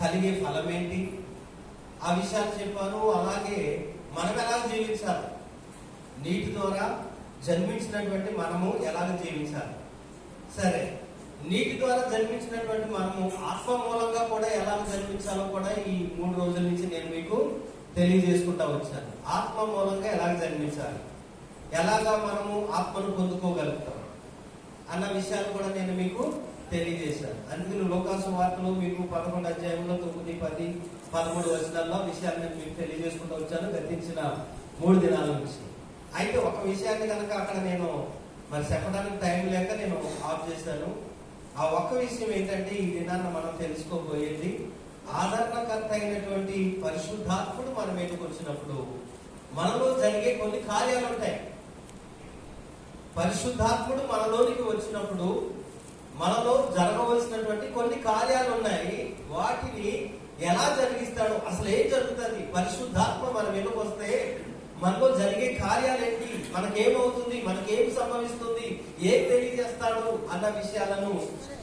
కలిగే ఫలం ఏంటి ఆ విషయాలు చెప్పాను. అలాగే మనం ఎలా జీవించాలి? నీటి ద్వారా జన్మించినటువంటి మనము ఎలాగ జీవించాలి? సరే నీటి ద్వారా జన్మించినటువంటి మనము ఆత్మ మూలంగా కూడా ఎలా జన్మించాలో కూడా ఈ మూడు రోజుల నుంచి నేను మీకు తెలియజేసుకుంటా వచ్చాను. ఆత్మ మూలంగా ఎలా జన్మించాలి? ఎలాగా మనము ఆత్మను పొందుకోగలుగుతాం? అన్న విషయాలు కూడా నేను మీకు తెలియజేశాను అందుకని లోకాసు వార్తలు మీకు పదకొండు అధ్యాయంలో తొమ్మిది పది పదమూడు వచనాల్లో విషయాన్ని మీకు తెలియజేసుకుంటూ వచ్చాను. గతించిన మూడు దినాల నుంచి. అయితే ఒక విషయాన్ని కనుక అక్కడ నేను మరి చెప్పడానికి టైం లేక నేను ఆఫ్ చేశాను. ఆ ఒక్క విషయం ఏంటంటే ఈ దినాన్ని మనం తెలుసుకోబోయేది ఆదరణకర్త అయినటువంటి పరిశుద్ధాత్ముడు మనం మీదకి వచ్చినప్పుడు మనలో జరిగే కొన్ని కార్యాలు ఉంటాయి. పరిశుద్ధాత్ముడు మనలోనికి వచ్చినప్పుడు మనలో జరగవలసినటువంటి కొన్ని కార్యాలు ఉన్నాయి వాటిని ఎలా జరిగిస్తాడు అసలు ఏం జరుగుతుంది? పరిశుద్ధాత్మ మన వెనుక వస్తే మనలో జరిగే కార్యాలు ఏంటి మనకేమవుతుంది? మనకేం సంభవిస్తుంది? ఏం తెలియజేస్తాడు అన్న విషయాలను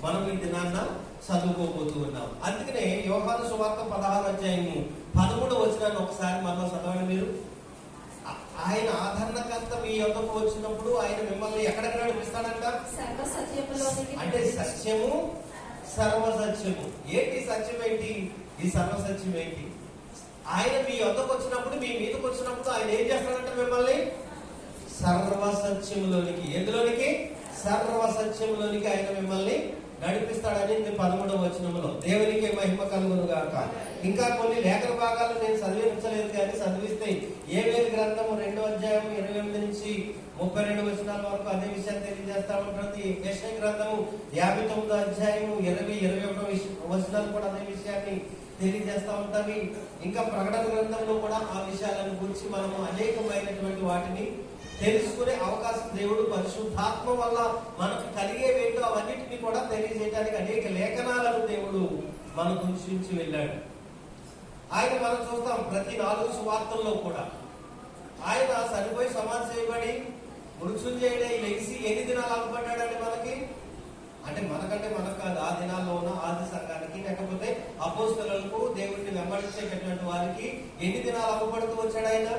మనం ఈ దినాన్న చదువుకోబోతూ ఉన్నాం. అందుకనే యోహాను సువార్త పదహారు అధ్యాయము పదమూడు వచ్చినాన్ని ఒకసారి మనలో చదవండి మీరు. ఆయన ఆదరణకర్త మీ యొక్కకు వచ్చినప్పుడు ఆయన మిమ్మల్ని ఎక్కడెక్కడ నడిపిస్తాడంట? అంటే సత్యము సర్వ సత్యము ఏంటి సత్యం ఏంటి? ఈ సర్వ సత్యం ఏంటి? ఆయన మీ వద్దకు వచ్చినప్పుడు మీ మీదకి వచ్చినప్పుడు ఆయన ఏం చేస్తాడంటే మిమ్మల్ని సర్వ సత్యములోనికి ఎందులోనికి? సర్వ సత్యములోనికి ఆయన మిమ్మల్ని నడిపిస్తాడని పదమూడవ వచనములో దేవునికి మహిమ కలుగును గాక ఇంకా కొన్ని లేఖన భాగాలు నేను చదివించలేదు కానీ చదివిస్తే ఏ వేరు గ్రంథము రెండో అధ్యాయం ఇరవై ఎనిమిది నుంచి ముప్పై రెండు వచనాల వరకు అదే విషయాన్ని తెలియజేస్తా ఉంటుంది యశ్వ గ్రంథము యాభై తొమ్మిది అధ్యాయము ఇరవై ఇరవై ఒకటో వచనాలు కూడా అదే విషయాన్ని తెలియజేస్తా ఉంటాయి ఇంకా ప్రకటన గ్రంథంలో కూడా ఆ విషయాలను గురించి మనము అనేకమైనటువంటి వాటిని తెలుసుకునే అవకాశం దేవుడు పరిశుద్ధాత్మ వల్ల మనకు కలిగేవేంటో అవన్నిటిని కూడా తెలియజేయడానికి అనేక లేఖనాలను దేవుడు మనకు ఉంచి వెళ్ళాడు. ఆయన మనం చూస్తాం ప్రతి నాలుగు సువార్తల్లో కూడా. ఆయన చనిపోయి సమాధి చేయబడి మృత్యుంజయుడే లెగిసి ఎన్ని దినాలు అవ్వబడ్డాడండి మనకి? అంటే మనకంటే మనకు కాదు ఆ దినాల్లో ఉన్న ఆది సంఘానికి లేకపోతే అపోస్తలకు దేవుడిని వెంబడించేటటువంటి వారికి ఎన్ని దినాలు అవ్వబడుతూ వచ్చాడు ఆయన?